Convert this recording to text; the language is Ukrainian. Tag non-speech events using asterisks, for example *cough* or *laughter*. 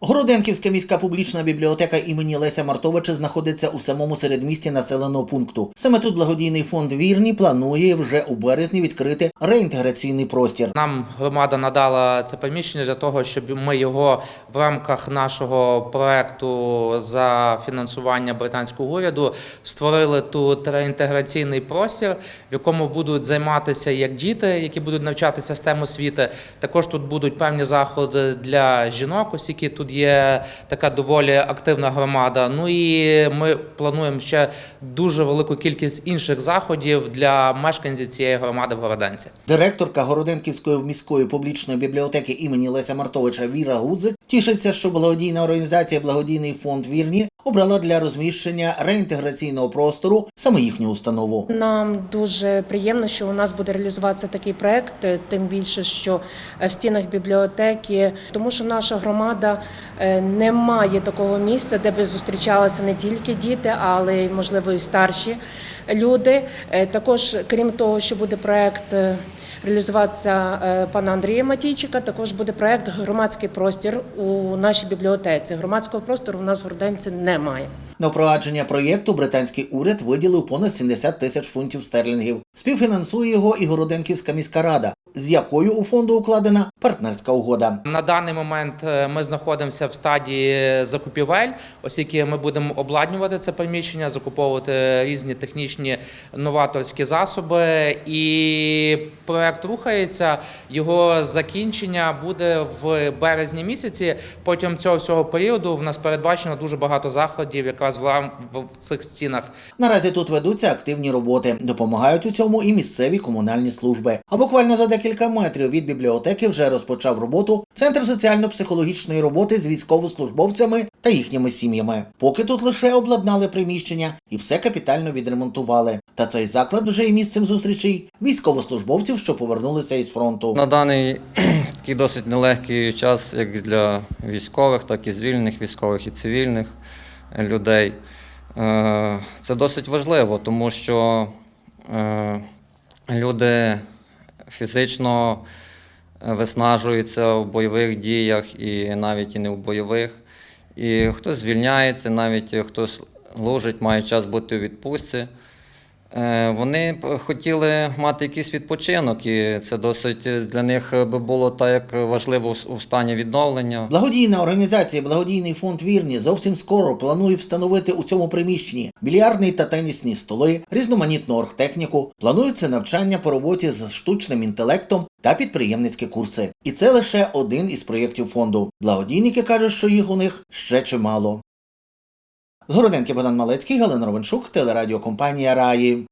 Городенківська міська публічна бібліотека імені Леся Мартовича знаходиться у самому середмісті населеного пункту. Саме тут благодійний фонд Вірні планує вже у березні відкрити реінтеграційний простір. Нам громада надала це приміщення для того, щоб ми його в рамках нашого проекту за фінансування британського уряду створили тут реінтеграційний простір, в якому будуть займатися як діти, які будуть навчатися STEM освіти. Також тут будуть певні заходи для жінок, оскільки тут є така доволі активна громада. Ну і ми плануємо ще дуже велику кількість інших заходів для мешканців цієї громади в Городенці. Директорка Городенківської міської публічної бібліотеки імені Леся Мартовича Віра Гудзик тішиться, що благодійна організація Благодійний фонд Вірні обрала для розміщення реінтеграційного простору саме їхню установу. Нам дуже приємно, що у нас буде реалізуватися такий проект, тим більше, що е, в стінах бібліотеки, тому що наша громада е, не має такого місця, де би зустрічалися не тільки діти, але й можливо і старші люди. Е, Також, крім того, що буде проект. Реалізуватися е, пана Андрія Матійчика. Також буде проект Громадський простір у нашій бібліотеці. Громадського простору в нас в Горденці немає. На впровадження проєкту британський уряд виділив понад 70 тисяч фунтів стерлінгів. Співфінансує його і Городенківська міська рада, з якою у фонду укладена партнерська угода. На даний момент е, ми знаходимося в стадії закупівель, оскільки ми будемо обладнювати це приміщення, закуповувати різні технічні новаторські засоби. І проект рухається. Його закінчення буде в березні місяці. Протягом цього всього періоду в нас передбачено дуже багато заходів, якраз в в цих стінах. Наразі тут ведуться активні роботи. Допомагають у цьому і місцеві комунальні служби. А буквально за декілька метрів від бібліотеки вже розпочав роботу Центр соціально-психологічної роботи з військовослужбовцями та їхніми сім'ями. Поки тут лише обладнали приміщення і все капітально відремонтували. Та цей заклад вже і місцем зустрічей військовослужбовців, що повернулися із фронту. На даний *clears throat* такий досить нелегкий час, як для військових, так і звільнених військових і цивільних людей. Е, Це досить важливо, тому що е, люди фізично виснажуються в бойових діях і навіть і не в бойових. І хтось звільняється, навіть хтось служить, має час бути у відпустці. Е, Вони хотіли мати якийсь відпочинок, і це досить для них би було так як важливо у стані відновлення. Благодійна організація Благодійний фонд Вірні зовсім скоро планує встановити у цьому приміщенні більярдний та тенісні столи, різноманітну оргтехніку. Планується навчання по роботі з штучним інтелектом та підприємницькі курси. І це лише один із проєктів фонду. Благодійники кажуть, що їх у них ще чимало. Городенки Богдан Малецький, Галина Ровеншук, телерадіокомпанія Раї.